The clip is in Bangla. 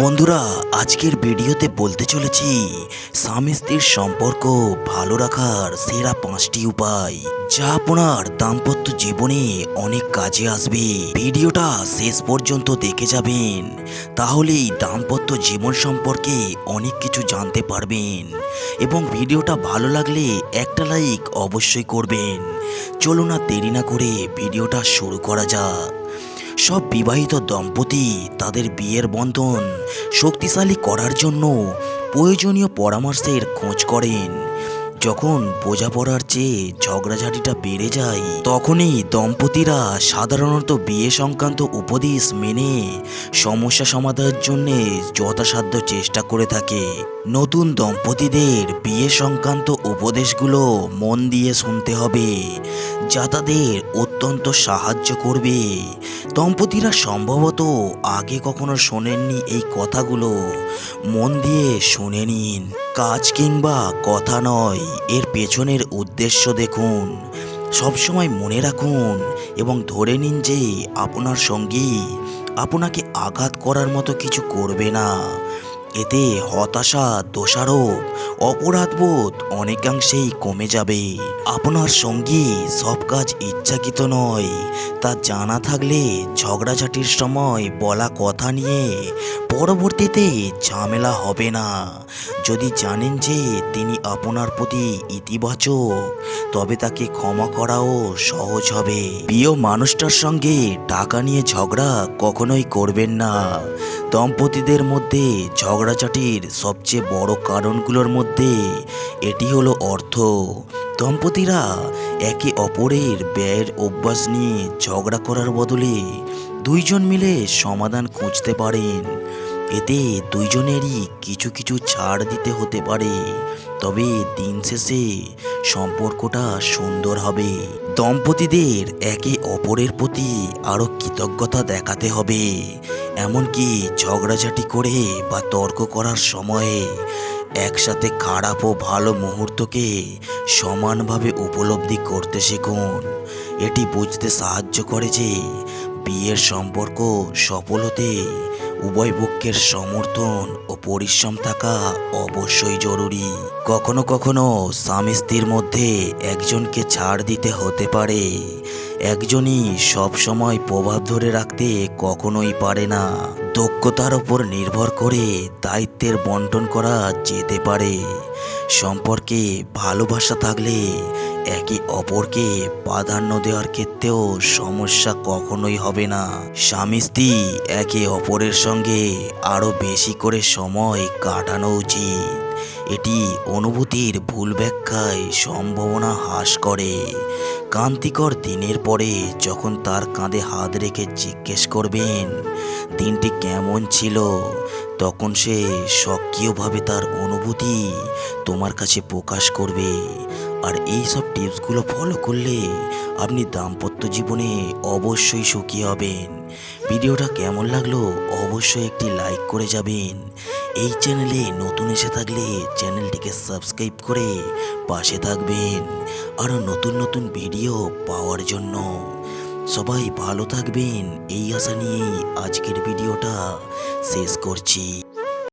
বন্ধুরা, আজকের ভিডিওতে বলতে চলেছি স্বামী স্ত্রীর সম্পর্ক ভালো রাখার সেরা পাঁচটি উপায়, যা আপনার দাম্পত্য জীবনে অনেক কাজে আসবে। ভিডিওটা শেষ পর্যন্ত দেখে যাবেন, তাহলেই দাম্পত্য জীবন সম্পর্কে অনেক কিছু জানতে পারবেন এবং ভিডিওটা ভালো লাগলে একটা লাইক অবশ্যই করবেন। চলুন না দেরি না করে ভিডিওটা শুরু করা যাক। সব বিবাহিত দম্পতি তাদের বিয়ের বন্ধন শক্তিশালী করার জন্য প্রয়োজনীয় পরামর্শের খোঁজ করেন। যখন বোঝাপড়ার চেয়ে ঝগড়াঝাটিটা বেড়ে যায়, তখনই দম্পতিরা সাধারণত বিয়ে সংক্রান্ত উপদেশ মেনে সমস্যা সমাধানের জন্য যথাসাধ্য চেষ্টা করে থাকে। নতুন দম্পতিদের বিয়ে সংক্রান্ত উপদেশগুলো মন দিয়ে শুনতে হবে, যা তাদের অত্যন্ত সাহায্য করবে। দম্পতিরা সম্ভবত আগে কখনো শোনেননি এই কথাগুলো। মন দিয়ে শুনে নিন। কাজ কিংবা কথা নয়, এর পেছনের উদ্দেশ্য দেখুন। সবসময় মনে রাখুন এবং ধরে নিন যে আপনার সঙ্গী আপনাকে আঘাত করার মতো কিছু করবে না। এতে হতাশা, দোষারোপ, অপরাধবোধ অনেকাংশেই কমে যাবে। আপনার সঙ্গী সব কাজ ইচ্ছাকৃত নয়, তা জানা থাকলে ঝগড়াঝাটির সময় বলা কথা নিয়ে পরবর্তীতে ঝামেলা হবে না। যদি জানেন যে তিনি আপনার প্রতি ইতিবাচক, তবে তাকে ক্ষমা করাও সহজ হবে। প্রিয় মানুষটার সঙ্গে টাকা নিয়ে ঝগড়া কখনোই করবেন না। দম্পতিদের মধ্যে ঝগড়াঝাটির সবচেয়ে বড় কারণগুলোর মধ্যে এটি হলো অর্থ। দম্পতিরা একে অপরের ব্যয়ের অভ্যাস নিয়ে ঝগড়া করার বদলে দুইজন মিলে সমাধান খুঁজতে পারেন। এতে দুইজনেরই কিছু কিছু ছাড় দিতে হতে পারে। তবে দিন শেষে সম্পর্কটা সুন্দর হবে। দম্পতিদের একে অপরের প্রতি আরও কৃতজ্ঞতা দেখাতে হবে। এমনকি ঝগড়াঝাটি করে বা তর্ক করার সময়ে একসাথে খারাপ ও ভালো মুহূর্তকে সমানভাবে উপলব্ধি করতে শিখুন। এটি বুঝতে সাহায্য করে যে বিয়ের সম্পর্ক সফল হতে উভয় পক্ষের সমর্থন ও পরিশ্রম থাকা অবশ্যই জরুরি। কখনো কখনো স্বামী স্ত্রীর মধ্যে একজনকে ছাড় দিতে হতে পারে। একজনই সব সময় প্রভাব ধরে রাখতে কখনোই পারে না। দক্ষতার ওপর নির্ভর করে দায়িত্বের বন্টন করা যেতে পারে। সম্পর্কে ভালোবাসা থাকলে একে অপরকে প্রাধান্য দেওয়ার ক্ষেত্রেও সমস্যা কখনোই হবে না। স্বামী স্ত্রী একে অপরের সঙ্গে আরও বেশি করে সময় কাটানো উচিত। এটি অনুভূতির ভুল ব্যাখ্যায় সম্ভাবনা হ্রাস করে। কান্তিকর দিনের পরে যখন তার কাঁধে হাত রেখে জিজ্ঞেস করবেন, দিনটি কেমন ছিল? তখন সে সক্রিয়ভাবে তার অনুভূতি তোমার কাছে প্রকাশ করবে। আর এই সব টিপসগুলো ফলো করলে আপনি দাম্পত্য জীবনে অবশ্যই সুখী হবেন। ভিডিওটা কেমন লাগল অবশ্যই একটি লাইক করে যাবেন। এই চ্যানেলে নতুন এসে থাকলে চ্যানেলটিকে সাবস্ক্রাইব করে পাশে থাকবেন। আরও নতুন নতুন ভিডিও পাওয়ার জন্য। সবাই ভালো থাকবেন, এই আশা নিয়েই আজকের ভিডিওটা শেষ করছি।